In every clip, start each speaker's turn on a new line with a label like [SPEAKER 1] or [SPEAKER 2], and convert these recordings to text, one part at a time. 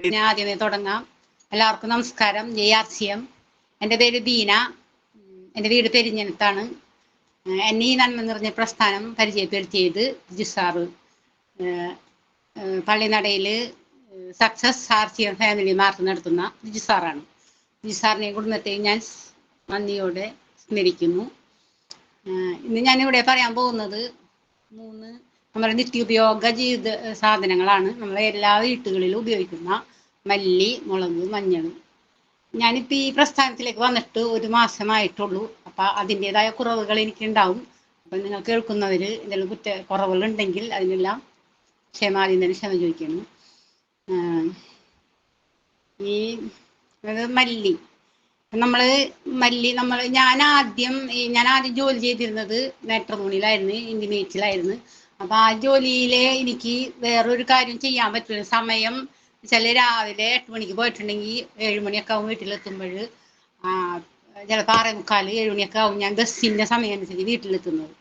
[SPEAKER 1] ഞാൻ ആദ്യമേ തുടങ്ങാം. എല്ലാവർക്കും നമസ്കാരം. ജെ ആർ സി എം എന്റെ പേര് ദീന എന്റെ വീട് പെരിഞ്ഞനത്താണ് എന്നെ ഈ നന്മ നിറഞ്ഞ പ്രസ്ഥാനം പരിചയപ്പെടുത്തിയത് ജിസാറ് പള്ളിനടയിൽ success R C M family mark നടത്തുന്ന ജിസാറാണ് ജിസാറിനെ കുടുംബത്തെയും ഞാൻ നന്ദിയോടെ സ്മരിക്കുന്നു. ഇന്ന് ഞാനിവിടെ പറയാൻ പോകുന്നത് മൂന്ന് നമ്മുടെ നിത്യോപയോഗ ജീവിത സാധനങ്ങളാണ്. നമ്മളെ എല്ലാ വീട്ടുകളിലും ഉപയോഗിക്കുന്ന മല്ലി മുളക് മഞ്ഞൾ. ഞാനിപ്പോൾ ഈ പ്രസ്ഥാനത്തിലേക്ക് വന്നിട്ട് ഒരു മാസമായിട്ടുള്ളൂ. അപ്പം അതിന്റെതായ കുറവുകൾ എനിക്കുണ്ടാവും. അപ്പം നിങ്ങൾ കേൾക്കുന്നവർ എന്തെങ്കിലും കുറ്റ കുറവുകൾ ഉണ്ടെങ്കിൽ അതിനെല്ലാം ക്ഷമാദ്യം തന്നെ ക്ഷമ ചോദിക്കണം ഈ മല്ലി. നമ്മൾ മല്ലി നമ്മൾ ഞാൻ ആദ്യം ഞാൻ ആദ്യം ജോലി ചെയ്തിരുന്നത് മാട്രിമോണിയിലായിരുന്നു ഇൻഡിമേറ്റിലായിരുന്നു അപ്പൊ ആ ജോലിയിലെ എനിക്ക് വേറൊരു കാര്യം ചെയ്യാൻ പറ്റില്ല സമയം ചില രാവിലെ എട്ട് മണിക്ക് പോയിട്ടുണ്ടെങ്കിൽ ഏഴ് മണിയൊക്കെ ആവും വീട്ടിലെത്തുമ്പോൾ. ചിലപ്പോൾ ആറേ മുക്കാൽ ഏഴ് മണിയൊക്കെ ആവും ഞാൻ ബസ്സിന്റെ സമയം അനുസരിച്ച് വീട്ടിലെത്തുന്നത്.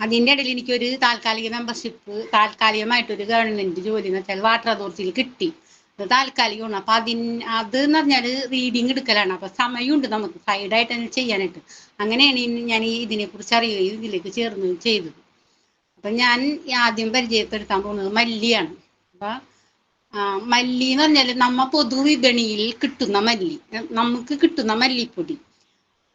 [SPEAKER 1] അതിന്റെ ഇടയിൽ എനിക്കൊരു താൽക്കാലിക മെമ്പർഷിപ്പ് താൽക്കാലികമായിട്ടൊരു ഗവൺമെന്റ് ജോലി എന്ന് വെച്ചാൽ വാട്ടർ അതോറിറ്റിയിൽ കിട്ടി. അത് താൽക്കാലികമാണ്. അപ്പം അതിന് അത് എന്ന് പറഞ്ഞാൽ റീഡിങ് എടുക്കലാണ്. അപ്പം സമയമുണ്ട് നമുക്ക് സൈഡായിട്ട് തന്നെ ചെയ്യാനായിട്ട്. അങ്ങനെയാണ് ഞാൻ ഇതിനെക്കുറിച്ച് അറിയുകയും ഇതിലേക്ക് ചേർന്ന് ചെയ്തത്. അപ്പം ഞാൻ ആദ്യം പരിചയപ്പെടുത്താൻ പോകുന്നത് മല്ലിയാണ്. അപ്പം മല്ലി എന്ന് പറഞ്ഞാൽ നമ്മ പൊതു പൊതുവിപണിയിൽ കിട്ടുന്ന മല്ലി. നമുക്ക് കിട്ടുന്ന മല്ലിപ്പൊടി.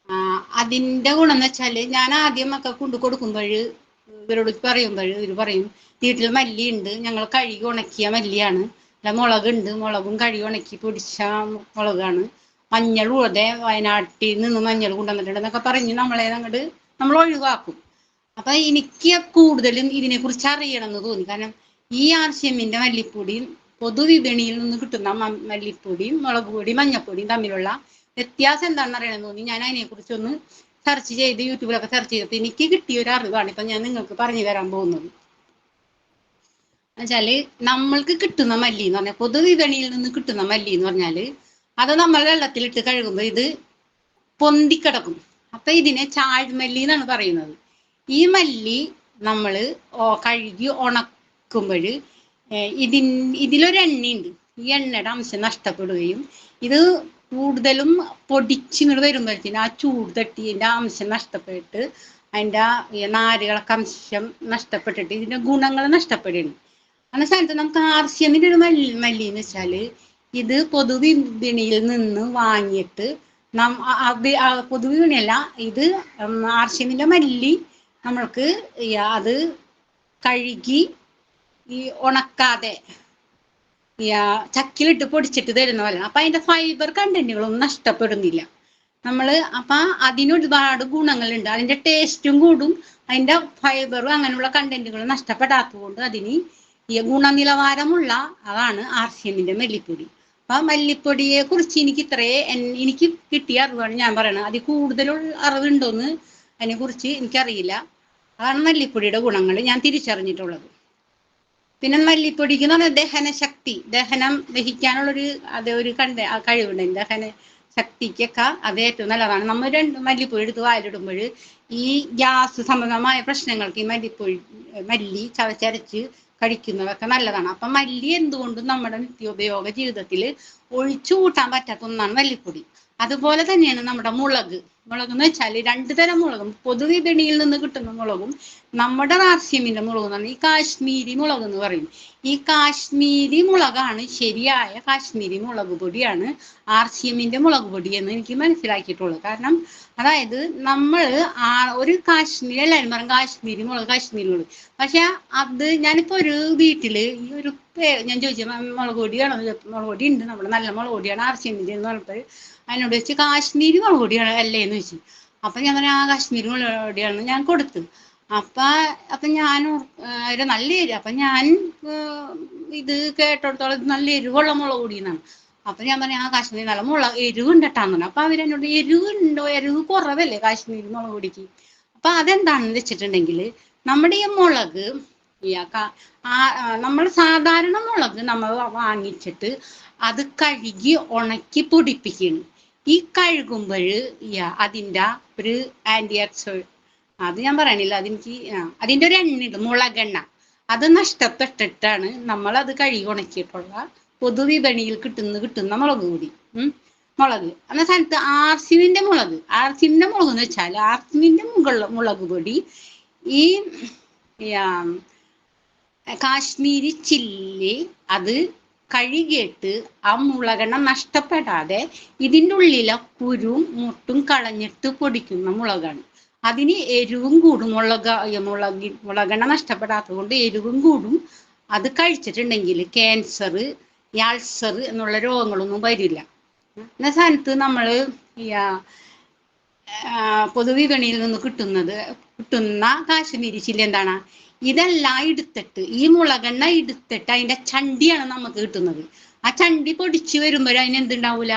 [SPEAKER 1] ആ, അതിന്റെ ഗുണം എന്ന് വെച്ചാൽ ഞാൻ ആദ്യമൊക്കെ കൊണ്ടു കൊടുക്കുമ്പോൾ ഇവരോട് പറയുമ്പോൾ ഇവർ പറയും വീട്ടിൽ മല്ലി ഉണ്ട് ഞങ്ങൾ കഴുകി ഉണക്കിയ മല്ലിയാണ്. അല്ല മുളകുണ്ട്. മുളകും കഴുകി ഉണക്കി പൊടിച്ച മുളകാണ്. മഞ്ഞൾ അതെ വയനാട്ടിൽ നിന്ന് മഞ്ഞൾ കൊണ്ടുവന്നിട്ടുണ്ട് എന്നൊക്കെ പറഞ്ഞ് നമ്മളെ അങ്ങോട്ട് നമ്മൾ ഒഴിവാക്കും അപ്പൊ എനിക്ക് കൂടുതലും ഇതിനെ കുറിച്ച് അറിയണം എന്ന് തോന്നി. കാരണം ഈ ആർഷ്യമിന്റെ മല്ലിപ്പൊടിയും പൊതുവിപണിയിൽ നിന്ന് കിട്ടുന്ന മല്ലിപ്പൊടിയും മുളക് പൊടിയും മഞ്ഞപ്പൊടിയും തമ്മിലുള്ള വ്യത്യാസം എന്താണെന്ന് അറിയണമെന്ന് തോന്നി. ഞാൻ അതിനെക്കുറിച്ച് ഒന്ന് സെർച്ച് ചെയ്ത് യൂട്യൂബിലൊക്കെ സെർച്ച് ചെയ്തിട്ട് എനിക്ക് കിട്ടിയ ഒരു അറിവാണ് ഇപ്പൊ ഞാൻ നിങ്ങൾക്ക് പറഞ്ഞു തരാൻ പോകുന്നത്. എന്നുവെച്ചാൽ നമ്മൾക്ക് കിട്ടുന്ന മല്ലി എന്ന് പറഞ്ഞാൽ പൊതുവിപണിയിൽ നിന്ന് കിട്ടുന്ന മല്ലി എന്ന് പറഞ്ഞാൽ അത് നമ്മൾ വെള്ളത്തിലിട്ട് കഴുകുമ്പോൾ ഇത് പൊന്തിക്കിടക്കും. അപ്പൊ ഇതിനെ ചാഴ്മല്ലി എന്നാണ് പറയുന്നത്. ഈ മല്ലി നമ്മൾ കഴുകി ഉണക്കുമ്പോൾ ഇതിൻ ഇതിലൊരു എണ്ണയുണ്ട്. ഈ എണ്ണയുടെ അംശം നഷ്ടപ്പെടുകയും ഇത് കൂടുതലും പൊടിച്ചിങ്ങോട്ട് വരുമ്പോഴത്തേന് ആ ചൂട് തട്ടിന്റെ അംശം നഷ്ടപ്പെട്ട് അതിന്റെ നാരുകളൊക്കെ അംശം നഷ്ടപ്പെട്ടിട്ട് ഇതിന്റെ ഗുണങ്ങൾ നഷ്ടപ്പെടുകയാണ്. അങ്ങനെ സ്ഥലത്ത് നമുക്ക് ആർസ്യമിന്റെ ഒരു മല്ലി മല്ലി എന്ന് വെച്ചാൽ ഇത് പൊതുവിപണിയിൽ നിന്ന് വാങ്ങിയിട്ട് നം അത് പൊതുവിപണിയല്ല ഇത് ആർസ്യമിന്റെ മല്ലി നമ്മൾക്ക് അത് കഴുകി ഈ ഉണക്കാതെ ചക്കിലിട്ട് പൊടിച്ചിട്ട് തരുന്ന പോലെ അപ്പൊ അതിന്റെ ഫൈബർ കണ്ടന്റുകളൊന്നും നഷ്ടപ്പെടുന്നില്ല. നമ്മൾ അപ്പൊ അതിന് ഒരുപാട് ഗുണങ്ങളുണ്ട്. അതിന്റെ ടേസ്റ്റും കൂടും. അതിന്റെ ഫൈബറും അങ്ങനെയുള്ള കണ്ടന്റുകൾ നഷ്ടപ്പെടാത്തത് കൊണ്ട് അതിന് ഈ ഗുണനിലവാരമുള്ള അതാണ് ആർ സി എമ്മിന്റെ മല്ലിപ്പൊടി. അപ്പൊ മല്ലിപ്പൊടിയെ കുറിച്ച് എനിക്ക് ഇത്രയേ എനിക്ക് കിട്ടിയ അറിവാണ് ഞാൻ പറയണത്. അതിൽ കൂടുതലുള്ള അറിവുണ്ടോന്ന് അതിനെ കുറിച്ച് എനിക്കറിയില്ല. അതാണ് മല്ലിപ്പൊടിയുടെ ഗുണങ്ങൾ ഞാൻ തിരിച്ചറിഞ്ഞിട്ടുള്ളത്. പിന്നെ മല്ലിപ്പൊടിക്ക് എന്ന് പറഞ്ഞാൽ ദഹന ശക്തി ദഹനം ദഹിക്കാനുള്ളൊരു അത് ഒരു കണ്ട കഴിവുണ്ട്. ദഹന ശക്തിക്കൊക്കെ അത് ഏറ്റവും നല്ലതാണ്. നമ്മൾ രണ്ട് മല്ലിപ്പൊടി എടുത്ത് വായിലിടുമ്പോൾ ഈ ഗ്യാസ് സംബന്ധമായ പ്രശ്നങ്ങൾക്ക് ഈ മല്ലിപ്പൊടി മല്ലി ചവച്ചരച്ച് കഴിക്കുന്നതൊക്കെ നല്ലതാണ്. അപ്പൊ മല്ലി എന്തുകൊണ്ടും നമ്മുടെ നിത്യോപയോഗ ജീവിതത്തിൽ ഒഴിച്ചു കൂട്ടാൻ പറ്റാത്ത ഒന്നാണ് മല്ലിപ്പൊടി. അതുപോലെ തന്നെയാണ് നമ്മുടെ മുളക്. മുളക് എന്ന് വെച്ചാൽ രണ്ട് തരം മുളകും. പൊതുവിപണിയിൽ നിന്ന് കിട്ടുന്ന മുളകും നമ്മുടെ റാസ്യമിന്റെ മുളക് എന്ന് പറഞ്ഞാൽ ഈ കാശ്മീരി മുളക് എന്ന് പറയും. ഈ കാശ്മീരി മുളകാണ് ശരിയായ കാശ്മീരി മുളക് പൊടിയാണ് ആർ മുളക് പൊടി എന്ന് എനിക്ക് മനസ്സിലാക്കിയിട്ടുള്ളത്. കാരണം അതായത് നമ്മൾ ആ ഒരു കാശ്മീരി എല്ലാവരും പറയും കാശ്മീരി മുളക് കാശ്മീരി മുളക്. പക്ഷെ അത് ഞാനിപ്പോ ഒരു വീട്ടിൽ ഈ ഒരു ഞാൻ ചോദിച്ചു "മ- മുളക് പൊടിയാണോ മുളക് പൊടി ഉണ്ട്. നമ്മുടെ നല്ല മുളക് പൊടിയാണ് ആർ എന്ന് പറഞ്ഞപ്പോൾ അതിനോട് വെച്ച് കാശ്മീരി മുളക് അല്ലേ എന്ന് ചോദിച്ചു അപ്പൊ ഞാൻ പറഞ്ഞു ആ കാശ്മീരി മുളക് പൊടിയാണ് ഞാൻ കൊടുത്തു അപ്പൊ അപ്പൊ ഞാൻ ഒരു നല്ല എരിവ്. അപ്പൊ ഞാൻ ഇത് കേട്ടോടത്തോളം ഇത് നല്ല എരിവുള്ള മുളക് പൊടി എന്നാണ് അപ്പൊ ഞാൻ പറഞ്ഞു ആ കാശ്മീരി നല്ല മുളക് എരിവ് ഉണ്ടെട്ടാന്ന് പറഞ്ഞു. അപ്പൊ അവരെന്നോട് എരിവ് ഉണ്ടോ എരിവ് കുറവല്ലേ കാശ്മീരി മുളക് പൊടിക്ക് അപ്പൊ അതെന്താണെന്ന് വെച്ചിട്ടുണ്ടെങ്കിൽ നമ്മുടെ ഈ മുളക് നമ്മൾ സാധാരണ മുളക് നമ്മൾ വാങ്ങിച്ചിട്ട് അത് കഴുകി ഉണക്കി പൊടിപ്പിക്കുകയാണ്. ഈ കഴുകുമ്പോൾ അതിന്റെ ഒരു ആന്റി ഓക്സോ അത് ഞാൻ പറയണില്ല അതെനിക്ക് അതിന്റെ ഒരു എണ്ണ ഉണ്ട് മുളകെണ്ണ. അത് നഷ്ടപ്പെട്ടിട്ടാണ് നമ്മൾ അത് കഴുകി ഉണക്കിയിട്ടുള്ള പൊതുവിപണിയിൽ കിട്ടുന്ന കിട്ടുന്ന മുളക് പൊടി മുളക്. എന്ന സ്ഥലത്ത് ആർസിമിന്റെ മുളക്. ആർസിമിന്റെ മുളക് എന്ന് വെച്ചാൽ ആർസിമിന്റെ മുകളിൽ മുളക് പൊടി ഈ കാശ്മീരി ചില്ലി അത് കഴുകിയിട്ട് ആ മുളകെണ്ണ നഷ്ടപ്പെടാതെ ഇതിന്റെ ഉള്ളിലെ കുരുവും മുട്ടും കളഞ്ഞിട്ട് പൊടിക്കുന്ന മുളകാണ്. അതിന് എരിവും കൂടും. മുളക മുളകി മുളകെണ്ണ നഷ്ടപ്പെടാത്തത് കൊണ്ട് എരിവും കൂടും. അത് കഴിച്ചിട്ടുണ്ടെങ്കിൽ ക്യാൻസർ യാൾസർ എന്നുള്ള രോഗങ്ങളൊന്നും വരില്ല. എന്ന സ്ഥാനത്ത് നമ്മൾ പൊതുവിപണിയിൽ നിന്ന് കിട്ടുന്നത് കിട്ടുന്ന കാശ്മീരി ചില്ലി എന്താണ്? ഇതെല്ലാം എടുത്തിട്ട് ഈ മുളകെണ്ണ എടുത്തിട്ട് അതിന്റെ ചണ്ടിയാണ് നമുക്ക് കിട്ടുന്നത്. ആ ചണ്ടി പൊടിച്ച് വരുമ്പോൾ അതിന് എന്തുണ്ടാവൂല?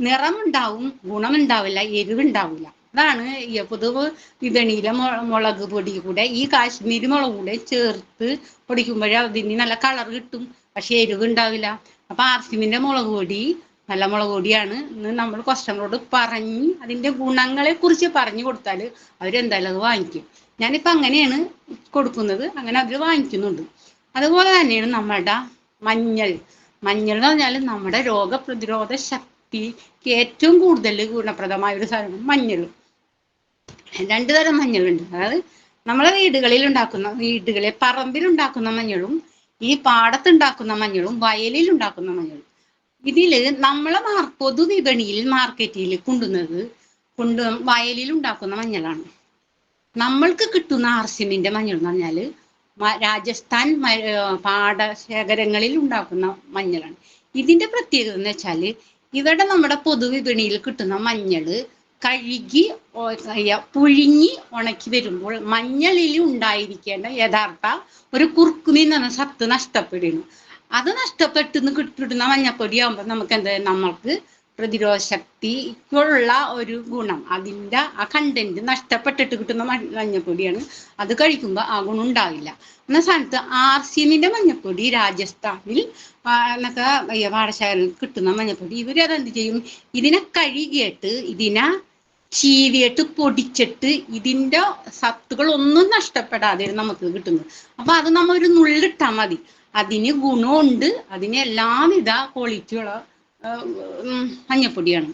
[SPEAKER 1] നിറമുണ്ടാവും ഗുണമുണ്ടാവില്ല എരിവുണ്ടാവില്ല. അതാണ് പൊതുവ് വിപണിയിലെ മു- മുളക് പൊടി കൂടെ ഈ കാശ്മീരി മുളക് കൂടെ ചേർത്ത് പൊടിക്കുമ്പോഴേ അതിന് നല്ല കളർ കിട്ടും പക്ഷെ എരിവ് ഉണ്ടാവില്ല അപ്പൊ ആർസിമിന്റെ മുളക് പൊടി നല്ല മുളക് പൊടിയാണ് എന്ന് നമ്മൾ കസ്റ്റമറോട് പറഞ്ഞ് അതിന്റെ ഗുണങ്ങളെ കുറിച്ച് പറഞ്ഞു കൊടുത്താൽ അവരെന്തായാലും അത് വാങ്ങിക്കും. ഞാനിപ്പോ അങ്ങനെയാണ് കൊടുക്കുന്നത്. അങ്ങനെ അവർ വാങ്ങിക്കുന്നുണ്ട്. അതുപോലെ തന്നെയാണ് നമ്മുടെ മഞ്ഞൾ. മഞ്ഞൾ എന്ന് പറഞ്ഞാൽ നമ്മുടെ രോഗപ്രതിരോധ ശക്തിക്ക് ഏറ്റവും കൂടുതൽ ഗുണപ്രദമായ ഒരു സാധനം മഞ്ഞൾ. രണ്ടു തരം മഞ്ഞളുണ്ട്. അതായത് നമ്മളെ വീടുകളിൽ ഉണ്ടാക്കുന്ന വീടുകളിൽ പറമ്പിൽ ഉണ്ടാക്കുന്ന മഞ്ഞളും ഈ പാടത്തുണ്ടാക്കുന്ന മഞ്ഞളും വയലിൽ ഉണ്ടാക്കുന്ന മഞ്ഞളും. ഇതിൽ നമ്മളെ പൊതുവിപണിയിൽ മാർക്കറ്റിൽ കൊണ്ടുവന്നത് കൊണ്ട് വയലിൽ ഉണ്ടാക്കുന്ന മഞ്ഞളാണ്. നമ്മൾക്ക് കിട്ടുന്ന ആർസിമിന്റെ മഞ്ഞൾ എന്ന് പറഞ്ഞാൽ രാജസ്ഥാൻ പാടശേഖരങ്ങളിൽ ഉണ്ടാക്കുന്ന മഞ്ഞളാണ്. ഇതിന്റെ പ്രത്യേകത എന്ന് വെച്ചാൽ ഇവിടെ നമ്മുടെ പൊതുവിപണിയിൽ കിട്ടുന്ന മഞ്ഞൾ കഴുകി പുഴുങ്ങി ഉണക്കി വരുമ്പോൾ മഞ്ഞളിൽ ഉണ്ടായിരിക്കേണ്ട യഥാർത്ഥ ഒരു കുറുക്കുമി എന്ന് പറഞ്ഞ സത്ത് നഷ്ടപ്പെടുന്നു. അത് നഷ്ടപ്പെട്ടു കിട്ടുന്ന മഞ്ഞപ്പൊടി ആകുമ്പോൾ നമുക്ക് എന്താ നമ്മൾക്ക് പ്രതിരോധ ശക്തിക്കുള്ള ഒരു ഗുണം. അതിന്റെ ആ കണ്ടന്റ് നഷ്ടപ്പെട്ടിട്ട് കിട്ടുന്ന മഞ്ഞപ്പൊടിയാണ്. അത് കഴിക്കുമ്പോൾ ആ ഗുണം ഉണ്ടാവില്ല. എന്ന സ്ഥാനത്ത് ആർ സി എമ്മിന്റെ മഞ്ഞപ്പൊടി രാജസ്ഥാനിൽ എന്നൊക്കെ പാടശാലയിൽ കിട്ടുന്ന മഞ്ഞപ്പൊടി അതെന്ത് ചെയ്യും? ഇതിനെ കഴുകിയിട്ട് ഇതിനെ ചീവിയിട്ട് പൊടിച്ചിട്ട് ഇതിന്റെ സത്തുകൾ ഒന്നും നഷ്ടപ്പെടാതെ നമുക്ക് കിട്ടുന്നത്. അപ്പൊ അത് നമ്മ ഒരു നുള്ളിട്ടാൽ മതി. അതിന് ഗുണമുണ്ട്. അതിന് എല്ലാവിധ ക്വാളിറ്റിയുള്ള മഞ്ഞപ്പൊടിയാണ്.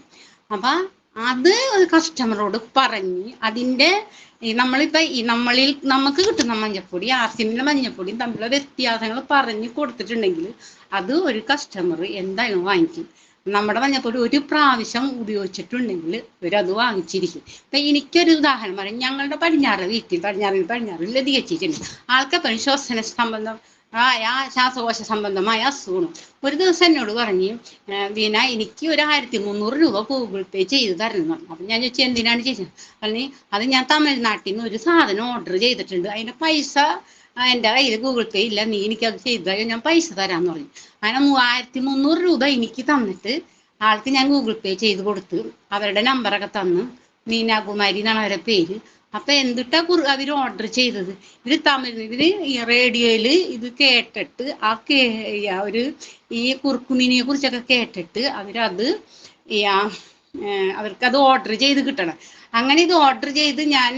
[SPEAKER 1] അപ്പൊ അത് കസ്റ്റമറോട് പറഞ്ഞ് അതിന്റെ നമ്മളിപ്പോ ഈ നമ്മളിൽ നമുക്ക് കിട്ടുന്ന മഞ്ഞപ്പൊടി ആർസിമിന്റെ മഞ്ഞപ്പൊടിയും തമ്മിലുള്ള വ്യത്യാസങ്ങൾ പറഞ്ഞ് കൊടുത്തിട്ടുണ്ടെങ്കിൽ അത് ഒരു കസ്റ്റമർ എന്തായാലും വാങ്ങിക്കും. നമ്മുടെ മഞ്ഞപ്പൊടി ഒരു പ്രാവശ്യം ഉപയോഗിച്ചിട്ടുണ്ടെങ്കിൽ ഇവരത് വാങ്ങിച്ചിരിക്കും. ഇപ്പൊ എനിക്കൊരു ഉദാഹരണം പറയാം. ഞങ്ങളുടെ പടിഞ്ഞാറ് വീട്ടിൽ പടിഞ്ഞാറിൽ പടിഞ്ഞാറിൽ ലതികച്ചിട്ടുണ്ട് ആൾക്കെപ്പോഴും ശ്വസന സംബന്ധം ആയ ശ്വാസകോശ സംബന്ധമായ അസുഖം. ഒരു ദിവസം എന്നോട് പറഞ്ഞു "ഏർ വീണ എനിക്ക് ഒരു ആയിരത്തി മുന്നൂറ് രൂപ ഗൂഗിൾ പേ ചെയ്ത് തരണം. പറഞ്ഞു അപ്പൊ ഞാൻ ചോദിച്ചു എന്തിനാണ് ചോദിച്ചത്? പറഞ്ഞു അത് ഞാൻ തമിഴ്നാട്ടിൽ നിന്ന് ഒരു സാധനം ഓർഡർ ചെയ്തിട്ടുണ്ട്. അതിന്റെ പൈസ എന്റെ കയ്യിൽ ഗൂഗിൾ പേ ഇല്ല. നീ എനിക്കത് ചെയ്തു തരാം. ഞാൻ പൈസ തരാന്ന് പറഞ്ഞു. അങ്ങനെ മൂവായിരത്തി മുന്നൂറ് രൂപ എനിക്ക് തന്നിട്ട് ആൾക്ക് ഞാൻ ഗൂഗിൾ പേ ചെയ്ത് കൊടുത്തു. അവരുടെ നമ്പറൊക്കെ തന്ന്. മീനാകുമാരി എന്നാണ് അവരുടെ പേര്. അപ്പൊ എന്തിട്ടാ കുറു അവർ ഓർഡർ ചെയ്തത്? ഇവർ തമിഴ് ഇവർ റേഡിയോയിൽ ഇത് കേട്ടിട്ട് ആ കേ ഒരു ഈ കുറുക്കുമീനിയെ കുറിച്ചൊക്കെ കേട്ടിട്ട് അവരത് അവർക്ക് അത് ഓർഡർ ചെയ്ത് കിട്ടണം. അങ്ങനെ ഇത് ഓർഡർ ചെയ്ത് ഞാൻ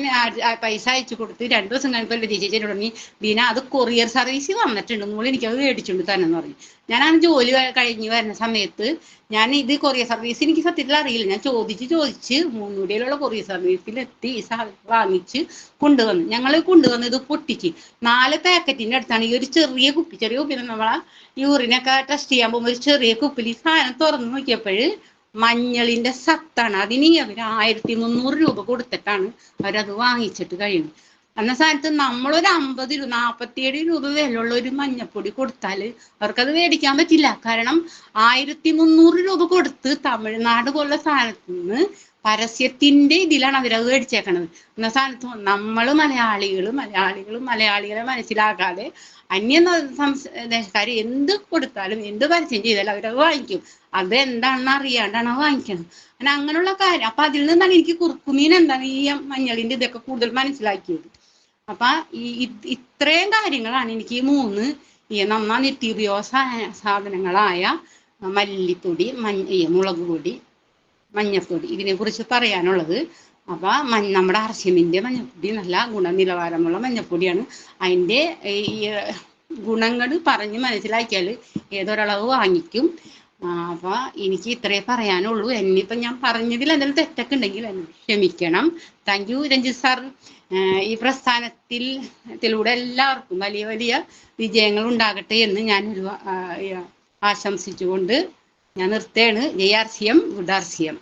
[SPEAKER 1] പൈസ അയച്ചു കൊടുത്ത് രണ്ടു ദിവസം കഴിഞ്ഞപ്പോൾ ലതി ചേച്ചി പറഞ്ഞു ബീന അത് കൊറിയർ സർവീസ് വന്നിട്ടുണ്ട്. മോൾ എനിക്കത് മേടിച്ചുകൊണ്ട് തന്നെ എന്ന് പറഞ്ഞു. ഞാൻ ആ ജോലി കഴിഞ്ഞു വരുന്ന സമയത്ത് ഞാൻ ഇത് കൊറിയർ സർവീസ് എനിക്ക് സത്യത്തിൽ അറിയില്ല. ഞാൻ ചോദിച്ച് ചോദിച്ച് മൂന്നൂടിയിലുള്ള കൊറിയർ സർവീസിൽ എത്തി ഈ വാങ്ങിച്ച് കൊണ്ടുവന്നു. ഞങ്ങൾ കൊണ്ടുവന്ന് ഇത് പൊട്ടിച്ച് നാല് പാക്കറ്റിന്റെ അടുത്താണ് ഈ ഒരു ചെറിയ കുപ്പി ചെറിയ കുപ്പി നമ്മളെ യൂറിനൊക്കെ ടെസ്റ്റ് ചെയ്യാൻ പോകുമ്പോൾ ഒരു ചെറിയ കുപ്പിൽ ഈ സാധനം തുറന്നു നോക്കിയപ്പോൾ മഞ്ഞളിന്റെ സത്താണ്. അതിന് അവർ ആയിരത്തി മുന്നൂറ് രൂപ കൊടുത്തിട്ടാണ് അവരത് വാങ്ങിച്ചിട്ട് കഴിയുന്നത്. എന്ന സ്ഥാനത്ത് നമ്മളൊരു അമ്പത് രൂപ നാൽപ്പത്തിയേഴ് രൂപ വിലയുള്ള ഒരു മഞ്ഞപ്പൊടി കൊടുത്താൽ അവർക്കത് മേടിക്കാൻ പറ്റില്ല. കാരണം ആയിരത്തി മുന്നൂറ് രൂപ കൊടുത്ത് തമിഴ്നാട് പോലുള്ള സ്ഥലത്ത് നിന്ന് പരസ്യത്തിന്റെ ഇതിലാണ് അവരത് മേടിച്ചേക്കണത് എന്ന സ്ഥാനത്ത് നമ്മൾ മലയാളികൾ മലയാളികൾ മലയാളികളെ മനസ്സിലാക്കാതെ അന്യ ദേശക്കാർ എന്ത് കൊടുത്താലും എന്ത് പരസ്യം ചെയ്താലും അവരത് വാങ്ങിക്കും. അത് എന്താണെന്ന് അറിയാണ്ടാണ് അത് വാങ്ങിക്കണത്. അങ്ങനെ അങ്ങനെയുള്ള കാര്യം. അപ്പൊ അതിൽ നിന്നാണ് എനിക്ക് കുറുക്കുമീൻ എന്താണ് ഈ മഞ്ഞളിന്റെ ഇതൊക്കെ കൂടുതൽ മനസ്സിലാക്കിയത്. അപ്പൊ ഈ ഇത് ഇത്രയും കാര്യങ്ങളാണ് എനിക്ക് ഈ മൂന്ന് ഈ നന്നാ നിത്യോപയോഗ സാധനങ്ങളായ മല്ലിപ്പൊടി മഞ്ഞ മുളക് പൊടി മഞ്ഞപ്പൊടി ഇതിനെ കുറിച്ച് പറയാനുള്ളത്. അപ്പൊ നമ്മുടെ അർഷ്യമിന്റെ മഞ്ഞപ്പൊടി നല്ല ഗുണനിലവാരമുള്ള മഞ്ഞപ്പൊടിയാണ്. അതിന്റെ ഈ ഗുണങ്ങൾ പറഞ്ഞ് മനസ്സിലാക്കിയാൽ ഏതൊരളവ് വാങ്ങിക്കും. അപ്പൊ എനിക്ക് ഇത്രേ പറയാനുള്ളൂ. എന്നിപ്പം ഞാൻ പറഞ്ഞതിൽ എന്തെങ്കിലും തെറ്റൊക്കെ ഉണ്ടെങ്കിൽ ക്ഷമിക്കണം. താങ്ക് യു രഞ്ജിത് സാർ ഈ പ്രസ്ഥാനത്തിൽ ത്തിലൂടെ എല്ലാവർക്കും വലിയ വലിയ വിജയങ്ങൾ ഉണ്ടാകട്ടെ എന്ന് ഞാൻ ഒരു ആശംസിച്ചുകൊണ്ട് ഞാൻ നിർത്തുകയാണ്. ജയാർസിയം R C M good R C M.